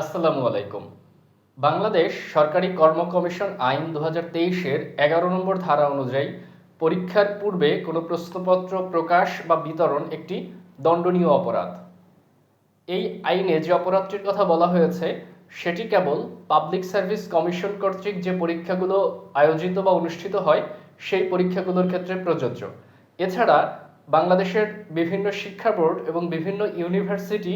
আসসালামু আলাইকুম। বাংলাদেশ সরকারি কর্ম কমিশন আইন দু হাজার তেইশের এগারো নম্বর ধারা অনুযায়ী পরীক্ষার পূর্বে কোনো প্রশ্নপত্র প্রকাশ বা বিতরণ একটি দণ্ডনীয় অপরাধ। এই আইনে যে অপরাধটির কথা বলা হয়েছে, সেটি কেবল পাবলিক সার্ভিস কমিশন কর্তৃক যে পরীক্ষাগুলো আয়োজিত বা অনুষ্ঠিত হয়, সেই পরীক্ষাগুলোর ক্ষেত্রে প্রযোজ্য। এছাড়া বাংলাদেশের বিভিন্ন শিক্ষা বোর্ড এবং বিভিন্ন ইউনিভার্সিটি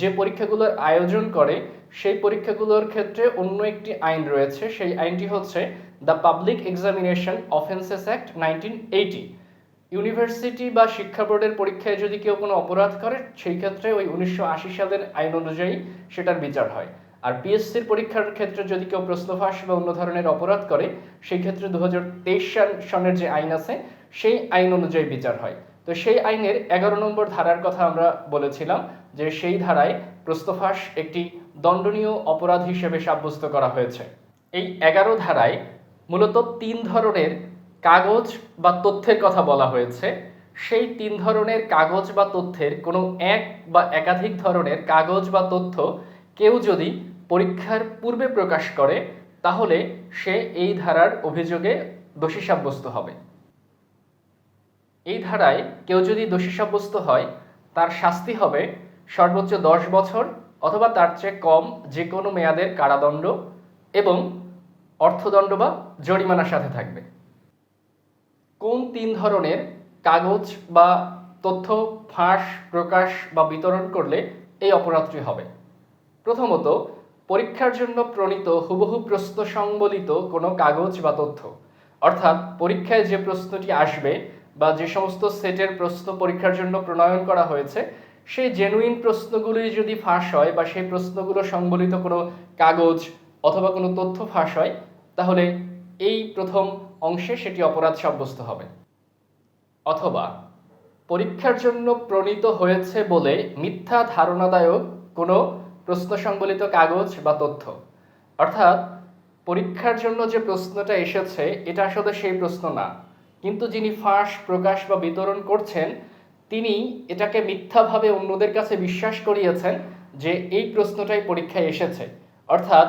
যে পরীক্ষাগুলোর আয়োজন করে, সেই পরীক্ষাগুলোর ক্ষেত্রে অন্য একটি আইন রয়েছে। সেই আইনটি হচ্ছে the public examination offences act nineteen eighty university বা শিক্ষা বোর্ডের পরীক্ষায় যদি কেউ কোনো অপরাধ করে, সেই ক্ষেত্রে ওই উনিশশো আশি সালের আইন অনুযায়ী সেটার বিচার হয়। আর পিএসসির পরীক্ষার ক্ষেত্রে যদি কেউ প্রশ্ন ফাঁস বা অন্য ধরনের অপরাধ করে, সেই ক্ষেত্রে দু তেইশ সনের যে আইন আছে, সেই আইন অনুযায়ী বিচার হয়। তো সেই আইনের এগারো নম্বর ধারার কথা আমরা বলেছিলাম যে সেই ধারায় প্রস্তফাস একটি দণ্ডনীয় অপরাধ হিসেবে সাব্যস্ত করা হয়েছে। এই এগারো ধারায় মূলত তিন ধরনের কাগজ বা তথ্যের কথা বলা হয়েছে। সেই তিন ধরনের কাগজ বা তথ্যের কোনো এক বা একাধিক ধরনের কাগজ বা তথ্য কেউ যদি পরীক্ষার পূর্বে প্রকাশ করে, তাহলে সে এই ধারার অভিযোগে দোষী সাব্যস্ত হবে। এই ধারায় কেউ যদি দোষী সাব্যস্ত হয়, তার শাস্তি হবে সর্বোচ্চ দশ বছর অথবা তার চেয়ে কম যে কোনো মেয়াদের কারাদণ্ড এবং অর্থদণ্ড বা জরিমানার সাথে থাকবে। কোন তিন ধরনের কাগজ বা তথ্য ফাঁস, প্রকাশ বা বিতরণ করলে এই অপরাধটি হবে? প্রথমত, পরীক্ষার জন্য প্রণীত হুবহু প্রশ্ন সংবলিত কোনো কাগজ বা তথ্য। অর্থাৎ পরীক্ষায় যে প্রশ্নটি আসবে বা যে সমস্ত সেটের প্রশ্ন পরীক্ষার জন্য প্রণয়ন করা হয়েছে, সেই জেনুইন প্রশ্নগুলি যদি ফাঁস হয় বা সেই প্রশ্নগুলো সংবলিত কোনো কাগজ অথবা কোনো তথ্য ফাঁস হয়, তাহলে এই প্রথম অংশে সেটি অপরাধ সাব্যস্ত হবে। অথবা, পরীক্ষার জন্য প্রণীত হয়েছে বলে মিথ্যা ধারণাদায়ক কোনো প্রশ্ন সংবলিত কাগজ বা তথ্য। অর্থাৎ, পরীক্ষার জন্য যে প্রশ্নটা এসেছে, এটা আসলে সেই প্রশ্ন না। কিন্তু যিনি ফাঁস, প্রকাশ বা বিতরণ করছেন, তিনি এটাকে মিথ্যাভাবে অন্যদের কাছে বিশ্বাস করিয়েছেন যে এই প্রশ্নটাই পরীক্ষায় এসেছে। অর্থাৎ,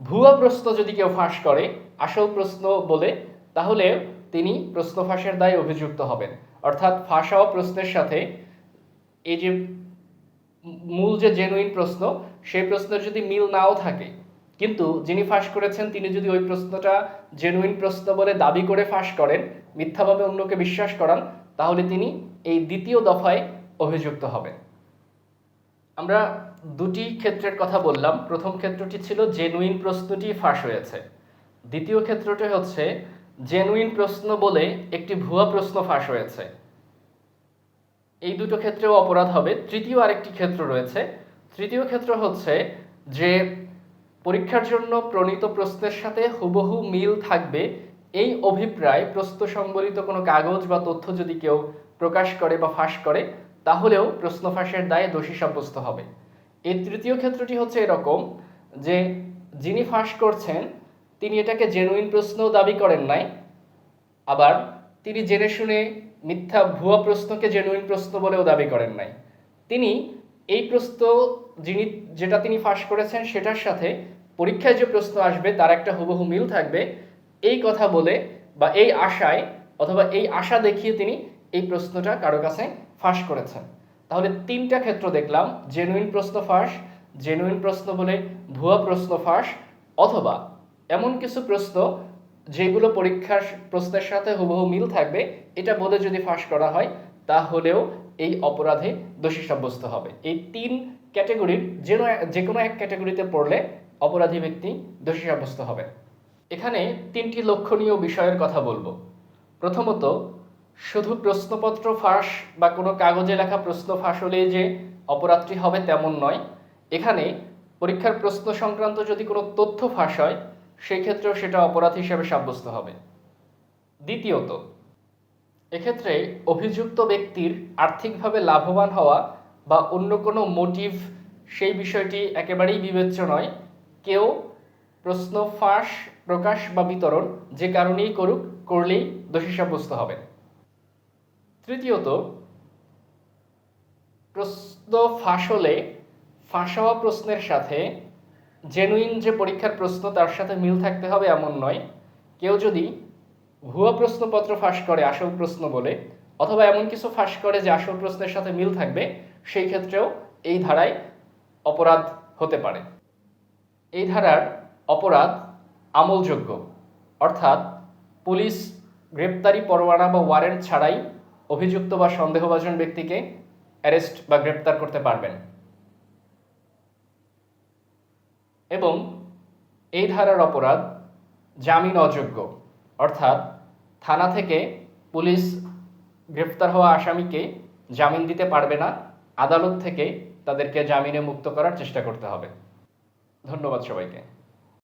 ভুয়া প্রশ্ন যদি কেউ ফাঁস করে, আসল প্রশ্ন বলে, তাহলে তিনি প্রশ্ন ফাঁসের দায়ে অভিযুক্ত হবেন। অর্থাৎ, ফাঁস হওয়া প্রশ্নের সাথে এই যে মূল যে জেনুইন প্রশ্ন, সেই প্রশ্নের যদি মিল নাও থাকে, কিন্তু যিনি ফাঁস করেছেন, তিনি যদি ওই প্রশ্নটা জেনুইন প্রশ্ন বলে দাবি করে ফাঁস করেন মিথ্যাভাবে অন্যকে বিশ্বাস করান, তাহলে তিনি এই দ্বিতীয় দফায় অভিযুক্ত হবেন। আমরা দুটি ক্ষেত্রের কথা বললাম। প্রথম ক্ষেত্রটি ছিল জেনুইন প্রশ্নটি ফাঁস হয়েছে। দ্বিতীয় ক্ষেত্রটি হচ্ছে জেনুইন প্রশ্ন বলে একটি ভুয়া প্রশ্ন ফাঁস হয়েছে। এই দুটো ক্ষেত্রেও অপরাধ হবে। তৃতীয় আরেকটি ক্ষেত্র রয়েছে। তৃতীয় ক্ষেত্র হচ্ছে যে পরীক্ষার জন্য প্রণীত প্রশ্নের সাথে হুবহু মিল থাকবে এই অভিপ্রায় প্রস্ত সংবলিত কোনো কাগজ বা তথ্য যদি কেউ প্রকাশ করে বা ফাঁস করে, তাহলেও প্রশ্ন ফাঁসের দায়ে দোষী সাব্যস্ত হবে। এই তৃতীয় ক্ষেত্রটি হচ্ছে এরকম যে, যিনি ফাঁস করছেন, তিনি এটাকে জেনুইন প্রশ্নও দাবি করেন নাই, আবার তিনি জেনে শুনে মিথ্যা ভুয়া প্রশ্নকে জেনুইন প্রশ্ন বলেও দাবি করেন নাই। তিনি এই প্রশ্ন যিনি, যেটা তিনি ফাঁস করেছেন, সেটার সাথে পরীক্ষায় যে প্রশ্ন আসবে, তার একটা হুবহু মিল থাকবে এই কথা বলে বা এই আশায় অথবা এই আশা দেখিয়ে তিনি এই প্রশ্নটা কারও কাছে ফাঁস করেছেন। তাহলে তিনটা ক্ষেত্র দেখলাম জেনুইন প্রশ্ন ফাঁস জেনুইন প্রশ্ন বলে ভুয়া প্রশ্ন ফাঁস, অথবা এমন কিছু প্রশ্ন যেগুলো পরীক্ষার প্রশ্নের সাথে হুবহু মিল থাকবে, এটা বলে যদি ফাঁস করা হয়, তাহলেও এই অপরাধে দোষী সাব্যস্ত হবে। এই তিন ক্যাটাগরির যে কোনো এক ক্যাটাগরিতে পড়লে অপরাধী ব্যক্তি দোষী সাব্যস্ত হবে। এখানে তিনটি লক্ষণীয় বিষয়ের কথা বলব। প্রথমত, শুধু প্রশ্নপত্র ফাঁস বা কোনো কাগজে লেখা প্রশ্ন ফাঁস হলেই যে অপরাধটি হবে তেমন নয়। এখানে পরীক্ষার প্রশ্ন সংক্রান্ত যদি কোনো তথ্য ফাঁস হয়, সেই ক্ষেত্রেও সেটা অপরাধ হিসেবে সাব্যস্ত হবে। দ্বিতীয়ত, এক্ষেত্রে অভিযুক্ত ব্যক্তির আর্থিকভাবে লাভবান হওয়া বা অন্য কোনো মোটিভ, সেই বিষয়টি একেবারেই বিবেচ্য নয়। কেউ প্রশ্ন ফাঁস, প্রকাশ বা বিতরণ যে কারণেই করুক, করলেই দোষী সাব্যস্ত হবেন। তৃতীয়ত, প্রশ্ন ফাঁস হলে ফাঁস হওয়া প্রশ্নের সাথে জেনুইন যে পরীক্ষার প্রশ্ন তার সাথে মিল থাকতে হবে এমন নয়। কেউ যদি ভুয়া প্রশ্নপত্র ফাঁস করে আসল প্রশ্ন বলে, অথবা এমন কিছু ফাঁস করে যে আসল প্রশ্নের সাথে মিল থাকবে, সেই ক্ষেত্রেও এই ধারায় অপরাধ হতে পারে। এই ধারার অপরাধ আমলযোগ্য। অর্থাৎ পুলিশ গ্রেপ্তারি পরোয়ানা বা ওয়ারেন্ট ছাড়াই অভিযুক্ত বা সন্দেহভাজন ব্যক্তিকে অ্যারেস্ট বা গ্রেপ্তার করতে পারবেন। এবং এই ধারার অপরাধ জামিন অযোগ্য। অর্থাৎ থানা থেকে পুলিশ গ্রেফতার হওয়া আসামিকে জামিন দিতে পারবে না, আদালত থেকে তাদেরকে জামিনে মুক্ত করার চেষ্টা করতে হবে। ধন্যবাদ সবাইকে।